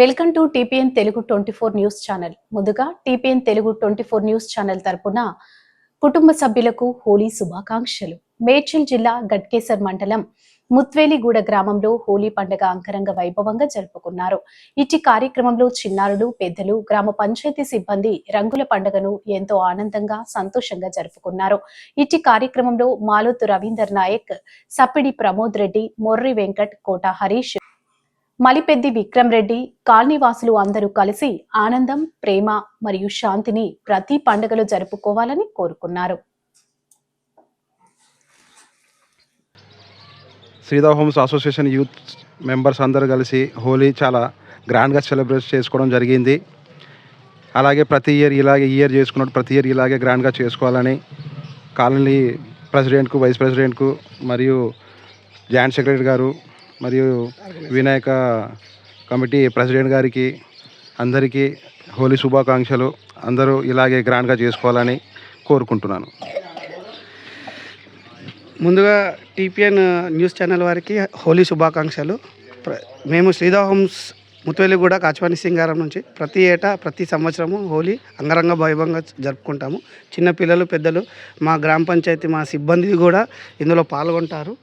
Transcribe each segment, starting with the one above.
Welcome to TPN Telugu twenty four news channel. ముందుగా TPN Telugu twenty four news channel తరపున కుటుంబ సభ్యులకు హోలీ శుభాకాంక్షలు. మేడ్చల్ జిల్లా గట్కేసర్ మండలం ముత్వేలిగూడ గ్రామంలో హోలీ పండుగ అంగరంగ వైభవంగా జరుపుకున్నారు. ఇట్టి కార్యక్రమంలో చిన్నారులు పెద్దలు గ్రామ పంచాయతీ సిబ్బంది రంగుల పండుగను ఎంతో ఆనందంగా సంతోషంగా జరుపుకున్నారు. ఇట్టి కార్యక్రమంలో మాలోతు రవీందర్ నాయక్ సప్పిడి ప్రమోద్ రెడ్డి మొర్రి వెంకట్ కోట హరీష్ మలిపెద్ది విక్రమ్ రెడ్డి కాలనీవాసులు అందరూ కలిసి ఆనందం ప్రేమ మరియు శాంతిని ప్రతి పండుగలో జరుపుకోవాలని కోరుకున్నారు. Sridhar homes association youth members అందరూ కలిసి హోలీ చాలా గ్రాండ్గా సెలబ్రేట్ చేసుకోవడం జరిగింది. అలాగే ప్రతి ఇయర్ ఇలాగే ఇయర్ చేసుకున్నట్టు ప్రతి ఇయర్ ఇలాగే గ్రాండ్గా చేసుకోవాలని కాలనీ ప్రెసిడెంట్కు వైస్ ప్రెసిడెంట్కు మరియు జాయింట్ సెక్రటరీ గారు మరియు వినాయక కమిటీ ప్రెసిడెంట్ గారికి అందరికీ హోలీ శుభాకాంక్షలు. అందరూ ఇలాగే గ్రాండ్గా చేసుకోవాలని కోరుకుంటున్నాను. ముందుగా టీపీఎన్ న్యూస్ ఛానల్ వారికి హోలీ శుభాకాంక్షలు. ప్ర- మేము శ్రీధా హోమ్స్ ముత్వెలిగూడ కాచవాణి సింగారం నుంచి ప్రతి ఏటా ప్రతి సంవత్సరము హోలీ అంగరంగ వైభవంగా జరుపుకుంటాము. చిన్నపిల్లలు పెద్దలు మా గ్రామ పంచాయతీ మా సిబ్బంది కూడా ఇందులో పాల్గొంటారు.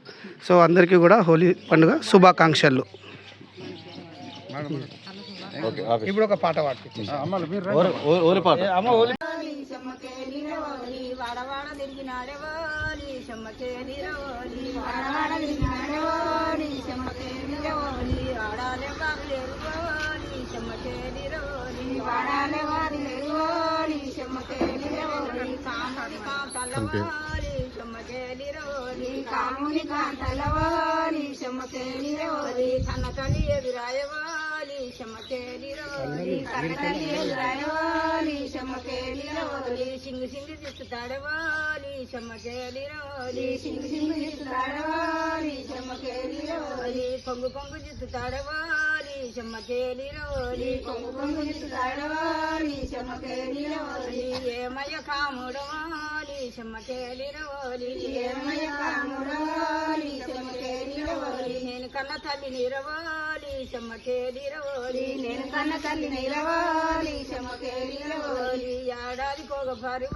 సో అందరికీ కూడా హోలీ పండుగ శుభాకాంక్షలు. ఇప్పుడు ఒక పాట పాడుతుంది వాడవాడ కాముని కాంతలవోలి చెమ్మకేలిరవోలి కన్న తల్లి ఎదురాయవోలి చెమ్మకేలిరవోలి కన్న తల్లి ఎదురాయవోలి చెమ్మకేలిరవోలి సింగు సింగు చిత్తుతాడవోలి చెమ్మకేలిరవోలి సింగు సింగు చిత్తుతాడవోలి చెమ్మకేలిరవోలి కొంగు కొంగు చిత్తుతాడవోలి చెమ్మకేలిరవోలి కొంగు కొంగు చిత్తుతాడవోలి చెమ్మకేలిరవోలి ఏమయ్య కాముడవోలి చెమ్మకేలిరవోలి ఏమయ్య కాముడవోలి నేను కన్న తల్లి నిరవాలి చెమ్మకేలిరవోలి నేను కన్న తల్లి నిరవాలి చెమ్మకేలిరవోలి ఏడాది కోగ పరి